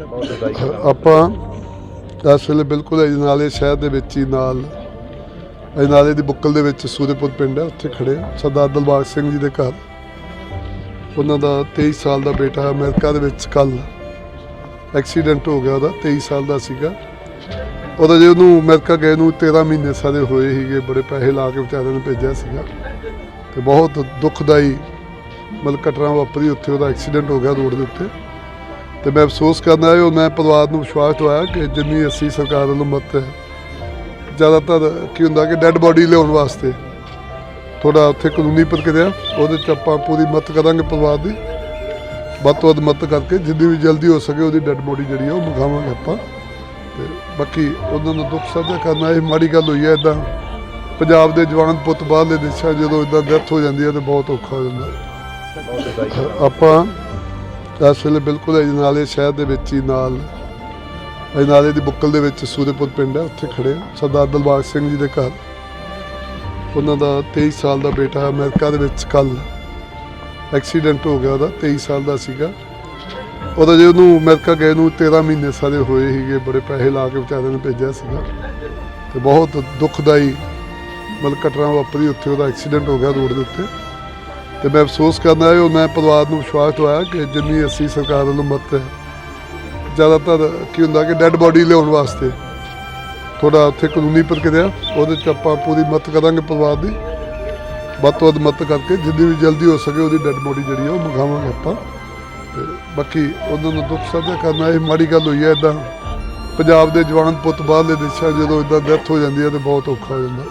ਆਪਾਂ ਇਸ ਵੇਲੇ ਬਿਲਕੁਲ ਅਜਨਾਲੇ ਸ਼ਹਿਰ ਦੇ ਵਿੱਚ ਹੀ ਨਾਲ ਅਜਨਾਲੇ ਦੀ ਬੁੱਕਲ ਦੇ ਵਿੱਚ ਸੂਰੇਪੁਰ ਪਿੰਡ ਹੈ, ਉੱਥੇ ਖੜੇ ਸਰਦਾਰ ਦਲਬਾਗ ਸਿੰਘ ਜੀ ਦੇ ਘਰ। ਉਹਨਾਂ ਦਾ 23 ਸਾਲ ਦਾ ਬੇਟਾ ਅਮਰੀਕਾ ਦੇ ਵਿੱਚ ਕੱਲ ਐਕਸੀਡੈਂਟ ਹੋ ਗਿਆ ਉਹਦਾ 23 ਸਾਲ ਦਾ ਸੀਗਾ। ਉਹਦਾ ਜੇ ਉਹਨੂੰ ਅਮਰੀਕਾ ਗਏ ਨੂੰ 13 ਮਹੀਨੇ ਸਾਰੇ ਹੋਏ ਸੀਗੇ, ਬੜੇ ਪੈਸੇ ਲਾ ਕੇ ਵਿਚਾਰੇ ਨੂੰ ਭੇਜਿਆ ਸੀਗਾ। ਤੇ ਬਹੁਤ ਦੁਖਦਾਈ ਮਤਲਬ ਘਟਨਾ ਵਾਪਰੀ ਉੱਥੇ, ਉਹਦਾ ਐਕਸੀਡੈਂਟ ਹੋ ਗਿਆ ਰੋਡ ਦੇ ਉੱਤੇ। ਤੇ ਮੈਂ ਅਫਸੋਸ ਕਰਨਾ ਹੈ ਉਹ ਮੈਂ ਪਰਿਵਾਰ ਨੂੰ ਵਿਸ਼ਵਾਸ ਦਵਾਇਆ ਕਿ ਜਿੰਨੀ ਅਸੀਂ ਸਰਕਾਰ ਵੱਲੋਂ ਮਦਦ ਹੈ ਜ਼ਿਆਦਾਤਰ ਕੀ ਹੁੰਦਾ ਕਿ ਡੈੱਡ ਬੋਡੀ ਲਿਆਉਣ ਵਾਸਤੇ ਥੋੜਾ ਉੱਥੇ ਕਾਨੂੰਨੀ ਪ੍ਰਕਿਰਿਆ ਉਹਦੇ ਚ ਆਪਾਂ ਪੂਰੀ ਮਦਦ ਕਰਾਂਗੇ ਪਰਿਵਾਰ ਦੀ ਵੱਧ ਤੋਂ ਵੱਧ ਮਦਦ ਕਰਕੇ ਜਿੰਨੀ ਵੀ ਜਲਦੀ ਹੋ ਸਕੇ ਉਹਦੀ ਡੈੱਡ ਬੋਡੀ ਜਿਹੜੀ ਆ ਉਹ ਮੰਗਾਵਾਂਗੇ ਆਪਾਂ। ਤੇ ਬਾਕੀ ਉਹਨਾਂ ਨੂੰ ਦੁੱਖ ਸਾਂਝਾ ਕਰਨਾ ਇਹ ਮਾੜੀ ਗੱਲ ਹੋਈ ਹੈ ਇਦਾਂ ਪੰਜਾਬ ਦੇ ਜਵਾਨ ਪੁੱਤ ਬਾਹਰਲੇ ਦੇਸ਼ਾਂ ਜਦੋਂ ਇਦਾਂ ਡੈਥ ਹੋ ਜਾਂਦੀ ਹੈ ਤੇ ਬਹੁਤ ਔਖਾ ਹੋ ਜਾਂਦਾ ਆਪਾਂ ਇਸ ਵੇਲੇ ਬਿਲਕੁਲ ਅਜਨਾਲੇ ਸ਼ਹਿਰ ਦੇ ਵਿੱਚ ਹੀ ਨਾਲ। ਅਜਨਾਲੇ ਦੀ ਬੁੱਕਲ ਦੇ ਵਿੱਚ ਸੂਰੇਪੁਰ ਪਿੰਡ ਹੈ, ਉੱਥੇ ਖੜੇ ਸਰਦਾਰ ਦਲਬਾਗ ਸਿੰਘ ਜੀ ਦੇ ਘਰ। ਉਹਨਾਂ ਦਾ 23 ਸਾਲ ਦਾ ਬੇਟਾ ਅਮਰੀਕਾ ਦੇ ਵਿੱਚ ਕੱਲ ਐਕਸੀਡੈਂਟ ਹੋ ਗਿਆ ਉਹਦਾ 23 ਸਾਲ ਦਾ ਸੀਗਾ। ਉਹਦਾ ਜੇ ਉਹਨੂੰ ਅਮਰੀਕਾ ਗਏ ਨੂੰ 13 ਮਹੀਨੇ ਸਾਰੇ ਹੋਏ ਸੀਗੇ, ਬੜੇ ਪੈਸੇ ਲਾ ਕੇ ਵਿਚਾਰੇ ਨੂੰ ਭੇਜਿਆ ਸੀਗਾ। ਤੇ ਬਹੁਤ ਦੁਖਦਾਈ ਮਤਲਬ ਘਟਨਾ ਵਾਪਰੀ, ਉੱਥੇ ਉਹਦਾ ਐਕਸੀਡੈਂਟ ਹੋ ਗਿਆ ਰੋਡ ਦੇ ਉੱਤੇ। ਤੇ ਮੈਂ ਅਫਸੋਸ ਕਰਨਾ ਹੈ, ਉਹ ਮੈਂ ਪਰਿਵਾਰ ਨੂੰ ਵਿਸ਼ਵਾਸ ਦਵਾਇਆ ਕਿ ਜਿੰਨੀ ਅਸੀਂ ਸਰਕਾਰ ਵੱਲੋਂ ਮਦਦ ਹੈ ਜ਼ਿਆਦਾਤਰ ਕੀ ਹੁੰਦਾ ਕਿ ਡੈੱਡ ਬੋਡੀ ਲਿਆਉਣ ਵਾਸਤੇ। ਥੋੜਾ ਉੱਥੇ ਕਾਨੂੰਨੀ ਪ੍ਰਕਿਰਿਆ, ਉਹਦੇ ਚ ਆਪਾਂ ਪੂਰੀ ਮਦਦ ਕਰਾਂਗੇ ਪਰਿਵਾਰ ਦੀ। ਵੱਧ ਤੋਂ ਵੱਧ ਮਦਦ ਕਰਕੇ, ਜਿੰਨੀ ਵੀ ਜਲਦੀ ਹੋ ਸਕੇ ਉਹਦੀ ਡੈੱਡ ਬੋਡੀ ਜਿਹੜੀ ਆ, ਉਹ ਮੰਗਾਵਾਂਗੇ ਆਪਾਂ। ਤੇ ਬਾਕੀ ਉਹਨਾਂ ਨੂੰ ਦੁੱਖ ਸਾਂਝਾ ਕਰਨਾ, ਇਹ ਮਾੜੀ ਗੱਲ ਹੋਈ ਹੈ ਇਦਾਂ ਪੰਜਾਬ ਦੇ ਜਵਾਨ ਪੁੱਤ ਬਾਹਰਲੇ ਦੇਸ਼ਾਂ, ਜਦੋਂ ਇਦਾਂ ਡੈਥ ਹੋ ਜਾਂਦੀ ਹੈ ਤੇ ਬਹੁਤ ਔਖਾ ਹੋ ਜਾਂਦਾ।